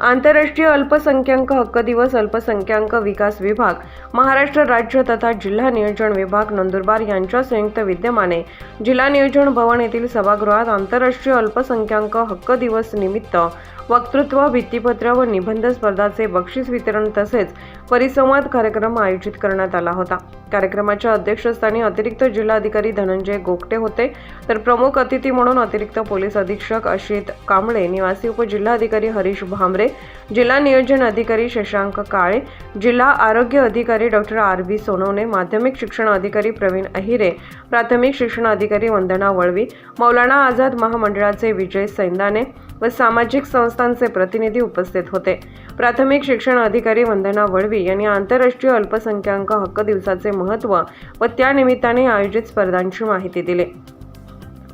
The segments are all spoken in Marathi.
आंतरराष्ट्रीय अल्पसंख्याक हक्क दिवस अल्पसंख्याक विकास विभाग महाराष्ट्र राज्य तथा जिल्हा नियोजन विभाग नंदुरबार यांच्या संयुक्त विद्यमाने जिल्हा नियोजन भवन येथील सभागृहात आंतरराष्ट्रीय अल्पसंख्याक हक्क दिवस निमित्त वक्तृत्व भित्तीपत्र व निबंध स्पर्धाचे बक्षीस वितरण तसेच परिसंवाद कार्यक्रम आयोजित करण्यात आला होता. कार्यक्रमाच्या अध्यक्षस्थानी अतिरिक्त जिल्हाधिकारी धनंजय गोगटे होते. तर प्रमुख अतिथी म्हणून अतिरिक्त पोलीस अधीक्षक अशित कांबळे निवासी उपजिल्हाधिकारी हरीश भाम भांबरे जिल्हा नियोजन अधिकारी शशांक काळे जिल्हा आरोग्य अधिकारी डॉक्टर आर बी सोनवणे माध्यमिक शिक्षण अधिकारी प्रवीण अहिरे प्राथमिक शिक्षण अधिकारी वंदना वळवी मौलाना आझाद महामंडळाचे विजय सैंदाने व सामाजिक संस्थांचे प्रतिनिधी उपस्थित होते. प्राथमिक शिक्षण अधिकारी वंदना वळवी यांनी आंतरराष्ट्रीय अल्पसंख्याक हक्क दिवसाचे महत्त्व व त्यानिमित्ताने आयोजित स्पर्धांची माहिती दिली.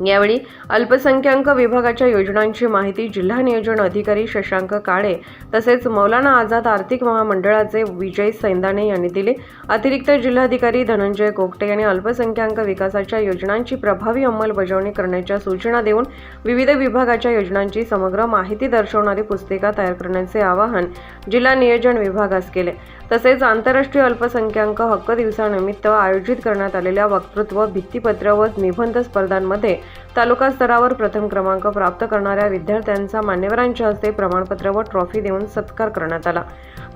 यावेळी अल्पसंख्याक विभागाच्या योजनांची माहिती जिल्हा नियोजन अधिकारी शशांक काळे तसेच मौलाना आझाद आर्थिक महामंडळाचे विजय सैंदाने यांनी दिले. अतिरिक्त जिल्हाधिकारी धनंजय गोगटे यांनी अल्पसंख्याक विकासाच्या योजनांची प्रभावी अंमलबजावणी करण्याच्या सूचना देऊन विविध विभागाच्या योजनांची समग्र माहिती दर्शवणारी पुस्तिका तयार करण्याचे आवाहन जिल्हा नियोजन विभागास केले. तसेच आंतरराष्ट्रीय अल्पसंख्याक हक्क दिवसानिमित्त आयोजित करण्यात आलेल्या वक्तृत्व भित्तीपत्र व निबंध स्पर्धांमध्ये तालुका स्तरावर प्रथम क्रमांक प्राप्त करणाऱ्या विद्यार्थ्यांचा मान्यवरांच्या हस्ते प्रमाणपत्र व ट्रॉफी देऊन सत्कार करण्यात आला.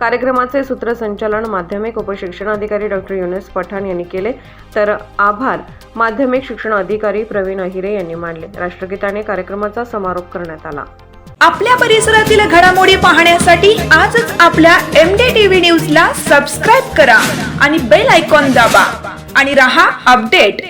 कार्यक्रमाचे सूत्रसंचालन माध्यमिक उपशिक्षणाधिकारी डॉक्टर युनिस पठाण यांनी केले. तर आभार माध्यमिक शिक्षण अधिकारी प्रवीण अहिरे यांनी मानले राष्ट्रगीताने कार्यक्रमाचा समारोप करण्यात आला. आपल्या परिसरातील घडामोडी पाहण्यासाठी आजच आपल्या एम डी टीव्ही न्यूज ला सबस्क्राईब करा आणि बेल आयकॉन दाबा. आणि रहा अपडेट